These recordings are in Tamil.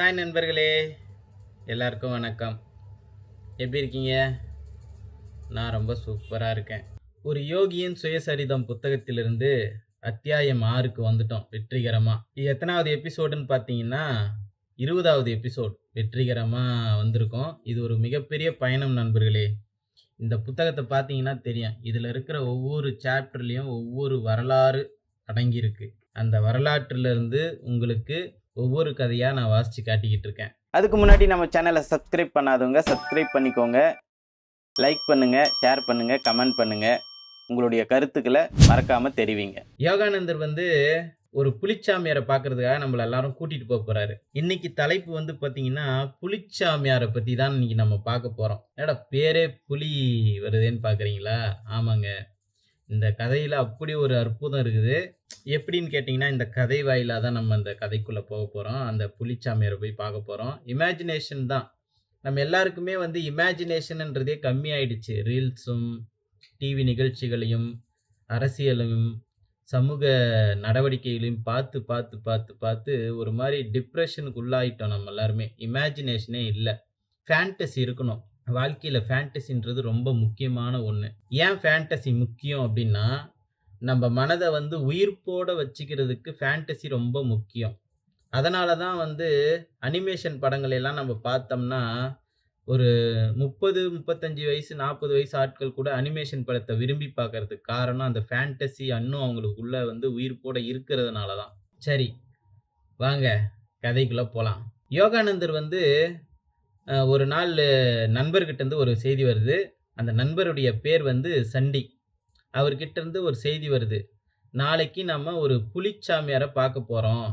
ஹாய் நண்பர்களே எல்லாருக்கும் வணக்கம். எப்படி இருக்கீங்க? நான் ரொம்ப சூப்பராக இருக்கேன். ஒரு யோகியின் சுயசரிதம் புத்தகத்திலிருந்து அத்தியாயம் ஆறுக்கு வந்துட்டோம் வெற்றிகரமாக இது எத்தனாவது எபிசோடுன்னு பார்த்தீங்கன்னா இருபதாவது எபிசோட் வெற்றிகரமாக வந்திருக்கோம். இது ஒரு மிகப்பெரிய பயணம் நண்பர்களே. இந்த புத்தகத்தை பார்த்தீங்கன்னா தெரியும். இதில் இருக்கிற ஒவ்வொரு சாப்டர்லேயும் ஒவ்வொரு வரலாறு அடங்கியிருக்கு. அந்த வரலாற்றிலிருந்து உங்களுக்கு ஒவ்வொரு கதையாக நான் வாசித்து காட்டிக்கிட்டு இருக்கேன். அதுக்கு முன்னாடி நம்ம சேனலை சப்ஸ்கிரைப் பண்ணாதவங்க சப்ஸ்கிரைப் பண்ணிக்கோங்க. லைக் பண்ணுங்கள் ஷேர் பண்ணுங்கள் கமெண்ட் பண்ணுங்கள் உங்களுடைய கருத்துக்களை மறக்காமல் தெரிவிங்க. யோகானந்தர் வந்து ஒரு புலிச்சாமியாரை பார்க்கறதுக்காக நம்மள எல்லாரும் கூட்டிகிட்டு போக போகிறாரு இன்னைக்கு தலைப்பு வந்து பார்த்தீங்கன்னா புலிச்சாமியாரை பற்றி தான் இன்னைக்கு நம்ம பார்க்க போகிறோம் ஏடா பேரே புலி வருதேன்னு பார்க்குறீங்களா ஆமாங்க. இந்த கதையில் அப்படி ஒரு அற்புதம் இருக்குது. எப்படின்னு கேட்டிங்கன்னா இந்த கதை வாயிலாக தான் நம்ம அந்த கதைக்குள்ளே போக போகிறோம் அந்த புலிச்சாமியாரை போய் பார்க்க போகிறோம் இமேஜினேஷன் தான். நம்ம எல்லாருக்குமே வந்து இமேஜினேஷன்ன்றதே கம்மியாயிடுச்சு ரீல்ஸும் டிவி நிகழ்ச்சிகளையும் அரசியலையும் சமூக நடவடிக்கைகளையும் பார்த்து பார்த்து பார்த்து பார்த்து ஒரு மாதிரி டிப்ரெஷனுக்கு உள்ளாயிட்டோம் நம்ம எல்லாருமே. இமேஜினேஷனே இல்லை. ஃபேண்டசி இருக்கணும். வாழ்க்கையில் ஃபேண்டசின்றது ரொம்ப முக்கியமான ஒன்று ஏன் ஃபேண்டசி முக்கியம் அப்படின்னா நம்ம மனதை வந்து உயிர்ப்போட வச்சுக்கிறதுக்கு ஃபேண்டசி ரொம்ப முக்கியம். அதனால தான் வந்து அனிமேஷன் படங்கள் எல்லாம் நம்ம பார்த்தோம்னா ஒரு முப்பது முப்பத்தஞ்சு வயசு நாற்பது வயசு ஆட்கள் கூட அனிமேஷன் படத்தை விரும்பி பார்க்கறதுக்கு காரணம் அந்த ஃபேண்டசி இன்னும் அவங்களுக்குள்ள வந்து உயிர்ப்போட இருக்கிறதுனால தான். சரி வாங்க கதைக்குள்ளே போகலாம் யோகானந்தர் வந்து ஒரு நாள் நண்பர்கிட்ட இருந்து ஒரு செய்தி வருது. அந்த நண்பருடைய பேர் வந்து சண்டி. அவர்கிட்ட இருந்து ஒரு செய்தி வருது. நாளைக்கு நம்ம ஒரு புலிச்சாமியாரை பார்க்க போகிறோம்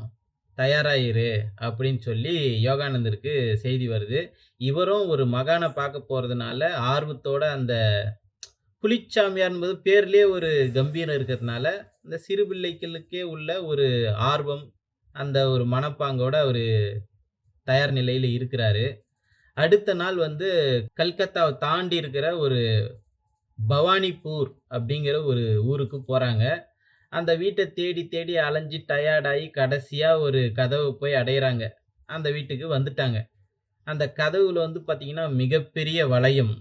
தயாராயிரு அப்படின்னு சொல்லி யோகானந்தருக்கு செய்தி வருது. இவரும் ஒரு மகானை பார்க்க போகிறதுனால ஆர்வத்தோட அந்த புலிச்சாமியார் என்பது பேர்லேயே ஒரு கம்பீரம் இருக்கிறதுனால இந்த சிறு பிள்ளைகளுக்கே உள்ள ஒரு ஆர்வம் அந்த ஒரு மனப்பாங்கோட அவர் தயார் நிலையில் இருக்கிறாரு. அடுத்த நாள் வந்து கல்கத்தாவை தாண்டி இருக்கிற ஒரு பவானிப்பூர் அப்படிங்கிற ஒரு ஊருக்கு போகிறாங்க அந்த வீட்டை தேடி தேடி அலைஞ்சு டயர்டாகி கடைசியாக ஒரு கதவை போய் அடையிறாங்க. அந்த வீட்டுக்கு வந்துட்டாங்க. அந்த கதவுல வந்து பார்த்திங்கன்னா மிகப்பெரிய வளையம்.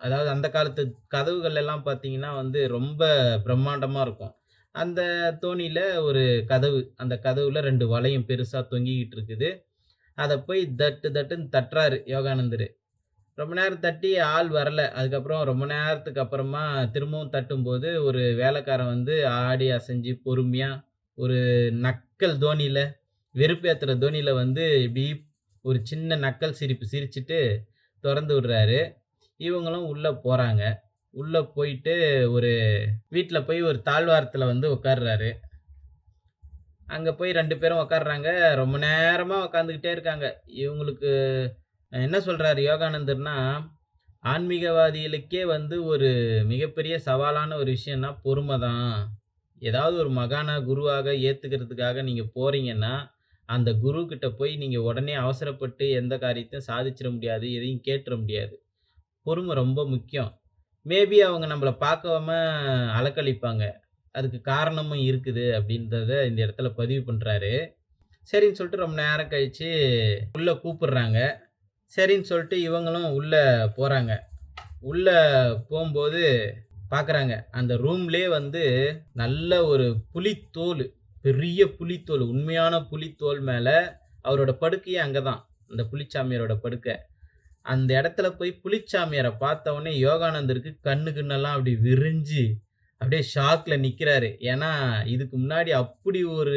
அதாவது அந்த காலத்து கதவுகள் எல்லாம் பார்த்திங்கன்னா வந்து ரொம்ப பிரம்மாண்டமாக இருக்கும். அந்த தோணியில் ஒரு கதவு அந்த கதவுல ரெண்டு வளையம் பெருசாக தொங்கிக்கிட்டு இருக்குது. அதை போய் தட்டு தட்டுன்னு தட்டுறாரு யோகானந்தர். ரொம்ப நேரம் தட்டி ஆள் வரல. அதுக்கப்புறம் ரொம்ப நேரத்துக்கு அப்புறமா திரும்பவும் தட்டும்போது ஒரு வேலைக்காரன் வந்து ஆடி அசைஞ்சு பொறுமையாக ஒரு நக்கல் தோனியில் வெறுப்பேற்றுற தோனியில் வந்து இப்படி ஒரு சின்ன நக்கல் சிரிப்பு சிரிச்சிட்டு திறந்து விடுறாரு. இவங்களும் உள்ளே போகிறாங்க உள்ளே போயிட்டு ஒரு வீட்டில் போய் ஒரு தாழ்வாரத்தில் வந்து உட்காடுறாரு அங்கே போய் ரெண்டு பேரும் உட்காடுறாங்க ரொம்ப நேரமாக உட்காந்துக்கிட்டே இருக்காங்க. இவங்களுக்கு என்ன சொல்கிறாரு யோகானந்தர்னா ஆன்மீகவாதிகளுக்கே வந்து ஒரு மிகப்பெரிய சவாலான ஒரு விஷயம்னா பொறுமை தான். ஏதாவது ஒரு மகானா குருவாக ஏற்றுக்கிறதுக்காக நீங்கள் போகிறீங்கன்னா அந்த குரு கிட்ட போய் நீங்கள் உடனே அவசரப்பட்டு எந்த காரியத்தையும் சாதிச்சிட முடியாது எதையும் கேட்டுற முடியாது. பொறுமை ரொம்ப முக்கியம். மேபி அவங்க நம்மளை பார்க்காம அலக்களிப்பாங்க அதுக்கு காரணமும் இருக்குது அப்படின்றத இந்த இடத்துல பதிவு பண்ணுறாரு சரின்னு சொல்லிட்டு ரொம்ப நேரம் கழித்து உள்ளே கூப்பிடுறாங்க. சரின்னு சொல்லிட்டு இவங்களும் உள்ளே போகிறாங்க உள்ளே போகும்போது பார்க்குறாங்க அந்த ரூம்லேயே வந்து நல்ல ஒரு புலித்தோல் பெரிய புலித்தோல் உண்மையான புலித்தோல் மேலே அவரோட படுக்கையே அங்கே தான் அந்த புலிச்சாமியாரோட படுக்கை. அந்த இடத்துல போய் புலிச்சாமியாரை பார்த்தவொடனே யோகானந்தருக்கு கண்ணு கண்ணெல்லாம் அப்படி விரிஞ்சு அப்படியே ஷாக்கில் நிற்கிறாரு ஏன்னா இதுக்கு முன்னாடி அப்படி ஒரு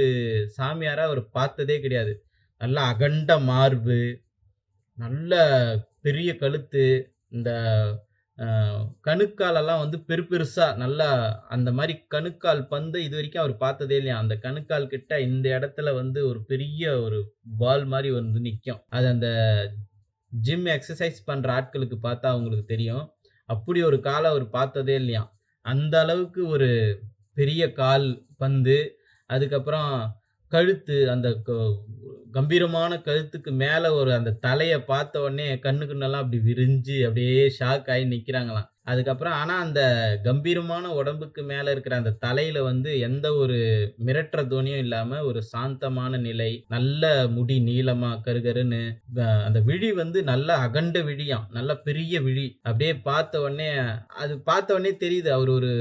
சாமியாரை அவர் பார்த்ததே கிடையாது. நல்லா அகண்ட மார்பு நல்ல பெரிய கழுத்து இந்த கணுக்காலெல்லாம் வந்து பெரு பெருசாக நல்லா அந்த மாதிரி கணுக்கால் பந்து இது வரைக்கும் அவர் பார்த்ததே இல்லையா? அந்த கணுக்கால் கிட்ட இந்த இடத்துல வந்து ஒரு பெரிய ஒரு பால் மாதிரி வந்து நிற்கும் அது அந்த ஜிம் எக்ஸசைஸ் பண்ணுற ஆட்களுக்கு பார்த்தா அவங்களுக்கு தெரியும். அப்படி ஒரு காலை அவர் பார்த்ததே இல்லையா? அந்த அளவுக்கு ஒரு பெரிய கால் பந்து அதுக்கப்புறம் கழுத்து அந்த கம்பீரமான கழுத்துக்கு மேலே ஒரு அந்த தலையை பார்த்த உடனே கண்ணு கண்ணெல்லாம் அப்படி விரிஞ்சு அப்படியே ஷாக் ஆகி நிற்கிறாங்களாம் அதுக்கப்புறம் ஆனால் அந்த கம்பீரமான உடம்புக்கு மேலே இருக்கிற அந்த தலையில் வந்து எந்த ஒரு மிரட்டுற துணியும் இல்லாமல் ஒரு சாந்தமான நிலை, நல்ல முடி நீளமாக கருகருன்னு அந்த விழி வந்து நல்ல அகண்ட விழியாம். நல்ல பெரிய விழி. அப்படியே பார்த்த உடனே அது பார்த்த உடனே தெரியுது அவர் ஒரு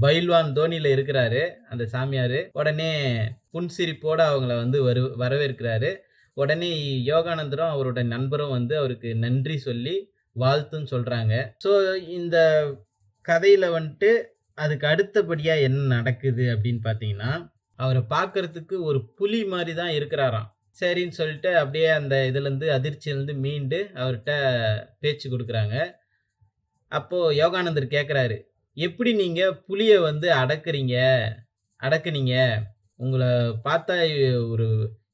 பைல்வான் தோனியில இருக்கிறாரு, அந்த சாமியாரு. உடனே புன்சிரிப்போட அவங்கள வந்து வரு வரவேற்கிறாரு. உடனே யோகானந்தரும், அவரோட நண்பரும் வந்து அவருக்கு நன்றி சொல்லி வாழ்த்துன்னு சொல்றாங்க. ஸோ இந்த கதையில வந்துட்டு அதுக்கு அடுத்தபடியா என்ன நடக்குது அப்படின்னு பார்த்தீங்கன்னா, அவரை பார்க்கறதுக்கு ஒரு புலி மாதிரி தான் இருக்கிறாராம். சரின்னு சொல்லிட்டு அப்படியே அந்த இதுலேருந்து அதிர்ச்சியிலேருந்து மீண்டு அவர்கிட்ட பேச்சு கொடுக்குறாங்க அப்போது யோகானந்தர் கேட்குறாரு "எப்படி நீங்க புலியை வந்து அடக்குறீங்க அடக்குனீங்க? உங்களை பார்த்தா ஒரு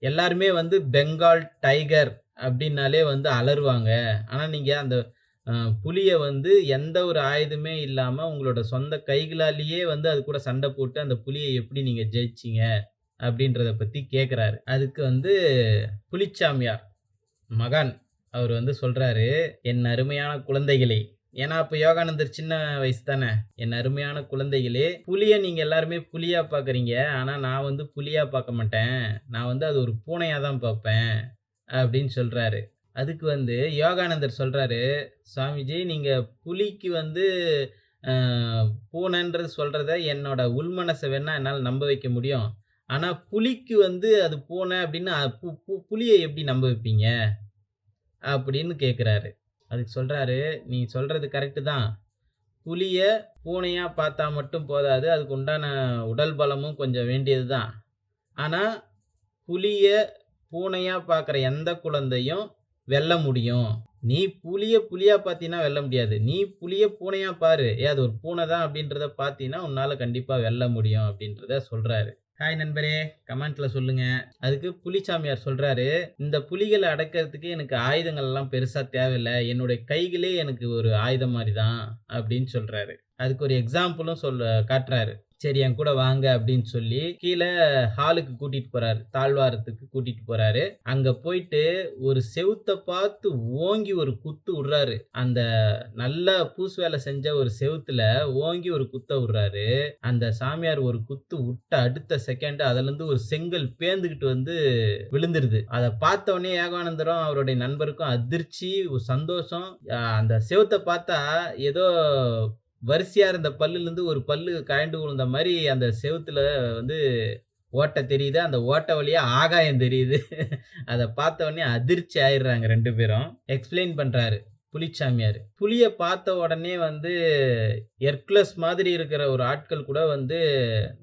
எல்லாருமே வந்து பெங்கால் டைகர் அப்படின்னாலே வந்து அலறுவாங்க. ஆனால் நீங்கள் அந்த புலியை வந்து எந்த ஒரு ஆயுதமே இல்லாமல் உங்களோட சொந்த கைகளாலேயே வந்து அது கூட சண்டை போட்டு அந்த புலியை எப்படி நீங்கள் ஜெயிச்சிங்க அப்படின்றத பற்றி கேட்குறாரு அதுக்கு வந்து புலிச்சாமியார் மகான் அவர் வந்து சொல்கிறாரு "என் அருமையான குழந்தைகளே" ஏன்னா அப்ப யோகானந்தர் சின்ன வயசு தானே. "என் அருமையான குழந்தைகளே, புலியை நீங்க எல்லாருமே புலியாக பார்க்குறீங்க. ஆனா நான் வந்து புலியாக பார்க்க மாட்டேன். நான் வந்து அது ஒரு பூனையா தான் பார்ப்பேன்." அப்படின்னு சொல்றாரு. அதுக்கு வந்து யோகானந்தர் சொல்றாரு, "சுவாமிஜி நீங்க புலிக்கு வந்து பூனைன்றது சொல்கிறத என்னோட உள்மனசை வேணா என்னால் நம்ப வைக்க முடியும். ஆனால் புலிக்கு வந்து அது பூனை அப்படின்னு புலியை பு எப்படி நம்ப வைப்பீங்க?" அப்படின்னு கேட்குறாரு அதுக்கு சொல்கிறாரு "நீ சொல்கிறது கரெக்டு தான். புலியை பூனையாக பார்த்தா மட்டும் போதாது. அதுக்கு உண்டான உடல் பலமும் கொஞ்சம் வேண்டியது தான். ஆனால் புலியை பூனையாக பார்க்குற எந்த குழந்தையும் வெல்ல முடியும். நீ புலியை புலியாக பார்த்தீங்கன்னா வெல்ல முடியாது. நீ புலியை பூனையாக பாரு. ஏ அது ஒரு பூனை தான் அப்படின்றத பார்த்தீங்கன்னா உன்னால் கண்டிப்பாக வெல்ல முடியும்." அப்படின்றத சொல்கிறாரு ஹாய் நண்பரே! கமெண்ட்ல சொல்லுங்க. அதுக்கு புலிச்சாமியார் சொல்றாரு, "இந்த புலிகளை அடக்கிறதுக்கு எனக்கு ஆயுதங்கள்லாம் பெருசா தேவையில்ல. என்னுடைய கைகளே எனக்கு ஒரு ஆயுதம் மாதிரி தான்." அப்படின்னு சொல்றாரு. அதுக்கு ஒரு எக்ஸாம்பிளும் சொல்ல காட்டுறாரு. "சரி என் கூட வாங்க" அப்படின்னு சொல்லி கீழே ஹாலுக்கு கூட்டிட்டு போறாரு. தாழ்வாரத்துக்கு கூட்டிட்டு போறாரு. அங்க போயிட்டு ஒரு செவுத்த பார்த்து ஓங்கி ஒரு குத்து விடுறாரு. அந்த நல்லா பூசு வேலை செஞ்ச ஒரு செவுத்துல ஓங்கி ஒரு குத்த விடுறாரு. அந்த சாமியார் ஒரு குத்து விட்ட அடுத்த செகண்ட் அதுலருந்து ஒரு செங்கல் பேந்துகிட்டு வந்து விழுந்துருது. அதை பார்த்த உடனே அவருடைய நண்பருக்கும் அதிர்ச்சி, ஒரு சந்தோஷம். அந்த செவுத்த பார்த்தா ஏதோ வரிசையா இருந்த பல்லுலேருந்து ஒரு பல்லு கழண்டு விழுந்த மாதிரி அந்த செவுத்துல வந்து ஓட்டை தெரியுது. அந்த ஓட்டை வழியா ஆகாயம் தெரியுது. அதை பார்த்த உடனே அதிர்ச்சி ஆயிடுறாங்க ரெண்டு பேரும். எக்ஸ்ப்ளைன் பண்றாரு புலிச்சாமியார். புலியை பார்த்த உடனே வந்து எர்க்லஸ் மாதிரி இருக்கிற ஒரு ஆட்கள் கூட வந்து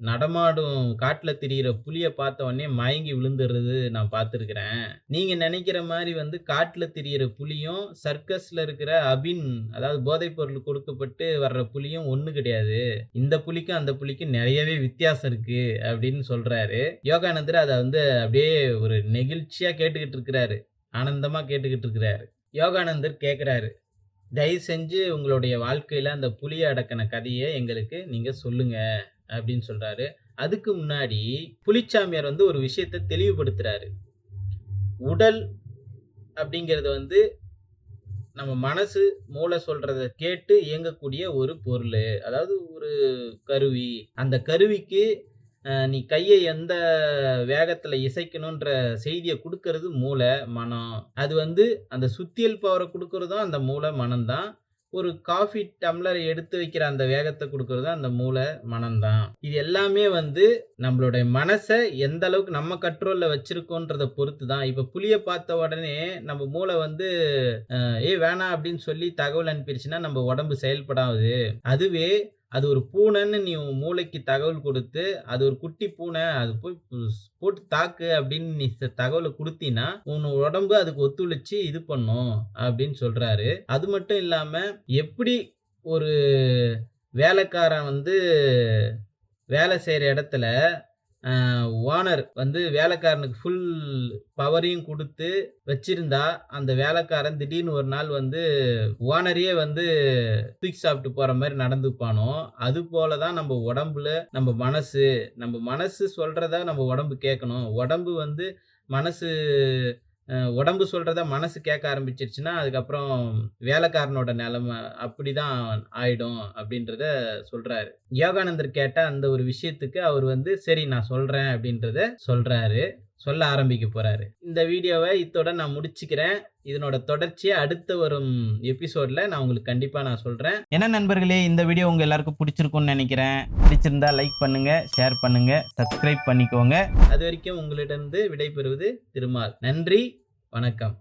நடமாடும் காட்டில் திரியிற புலியை பார்த்த உடனே மயங்கி விழுந்துடுறது நான் பார்த்துருக்குறேன் நீங்கள் நினைக்கிற மாதிரி வந்து காட்டில் திரியிற புலியும், சர்க்கஸில் இருக்கிற அபின் அதாவது போதைப் பொருள் கொடுக்கப்பட்டு வர்ற புலியும் ஒன்று கிடையாது. இந்த புலிக்கும் அந்த புலிக்கும் நிறையவே வித்தியாசம் இருக்கு." அப்படின்னு சொல்கிறாரு யோகானந்தர் அதை வந்து அப்படியே ஒரு நெகிழ்ச்சியாக கேட்டுக்கிட்டு இருக்கிறாரு. ஆனந்தமாக கேட்டுக்கிட்டு இருக்கிறாரு. யோகானந்தர் கேட்குறாரு "தயவு செஞ்சு உங்களுடைய வாழ்க்கையில் அந்த புலிய அடக்குன கதையை எங்களுக்கு நீங்கள் சொல்லுங்க." அப்படின்னு சொல்கிறாரு அதுக்கு முன்னாடி புலிச்சாமியார் வந்து ஒரு விஷயத்த தெளிவுபடுத்துகிறாரு உடல் அப்படிங்கிறது வந்து நம்ம மனசு, மூளை சொல்கிறத கேட்டு இயங்கக்கூடிய ஒரு பொருள் அதாவது ஒரு கருவி. அந்த கருவிக்கு நீ கையை எந்த வேகத்தில் இசைக்கணுன்ற செய்தியை கொடுக்கறது மூளை, மனம். அது வந்து அந்த சுத்தியல் பவரை கொடுக்கறதும் அந்த மூளை, மனம் தான். ஒரு காஃபி டம்ளர் எடுத்து வைக்கிற அந்த வேகத்தை கொடுக்கறது அந்த மூளை, மனம் தான். இது எல்லாமே வந்து நம்மளுடைய மனசை எந்த அளவுக்கு நம்ம கண்ட்ரோலில் வச்சுருக்கோன்றதை பொறுத்து தான். இப்போ புளியை பார்த்த உடனே நம்ம மூளை வந்து ஏ வேணாம்" அப்படின்னு சொல்லி தகவல் அனுப்பிடுச்சுன்னா நம்ம உடம்பு செயல்படாது. அதுவே அது ஒரு பூனைன்னு நீ உன் மூளைக்கு தகவல் கொடுத்து "அது ஒரு குட்டி பூனை. அது போய் போட்டு தாக்கு" அப்படின்னு நீ தகவலை தகவல உன் உடம்பு அதுக்கு ஒத்துழைச்சு இது பண்ணும் அப்படின்னு சொல்றாரு. அது மட்டும் இல்லாம எப்படி ஒரு வேலைக்காரன் வந்து வேலை செய்கிற இடத்துல ஓனர் வந்து வேலைக்காரனுக்கு ஃபுல் பவரையும் கொடுத்து வச்சிருந்தா, அந்த வேலைக்காரன் திடீர்னு ஒரு நாள் வந்து ஓனரையே வந்து தூக்கி சாப்பிட்டு போற மாதிரி நடந்துப்பானோ, அது தான் நம்ம உடம்புல நம்ம மனசு. நம்ம மனசு சொல்றத நம்ம உடம்பு கேட்கணும். உடம்பு வந்து மனசு உடம்பு சொல்கிறத மனசு கேட்க ஆரம்பிச்சிருச்சுன்னா அதுக்கப்புறம் வேலைக்காரனோட நிலைமை அப்படிதான் ஆயிடும் அப்படின்றத சொல்கிறாரு யோகானந்தர் கேட்ட அந்த ஒரு விஷயத்துக்கு அவர் வந்து சரி நான் சொல்கிறேன் அப்படின்றத சொல்கிறாரு சொல்ல ஆரம்பிக்க போகிறாரு இந்த வீடியோவை இத்தோட நான் முடிச்சுக்கிறேன். இதனோட தொடர்ச்சியை அடுத்து வரும் எபிசோட்ல நான் உங்களுக்கு கண்டிப்பா நான் சொல்றேன். என்ன நண்பர்களே இந்த வீடியோ உங்க எல்லாருக்கும் பிடிச்சிருக்கும்னு நினைக்கிறேன். பிடிச்சிருந்தா லைக் பண்ணுங்க ஷேர் பண்ணுங்க சப்ஸ்கிரைப் பண்ணிக்கோங்க. அது வரைக்கும் உங்களிடம் விடைபெறுவது திருமால். நன்றி வணக்கம்.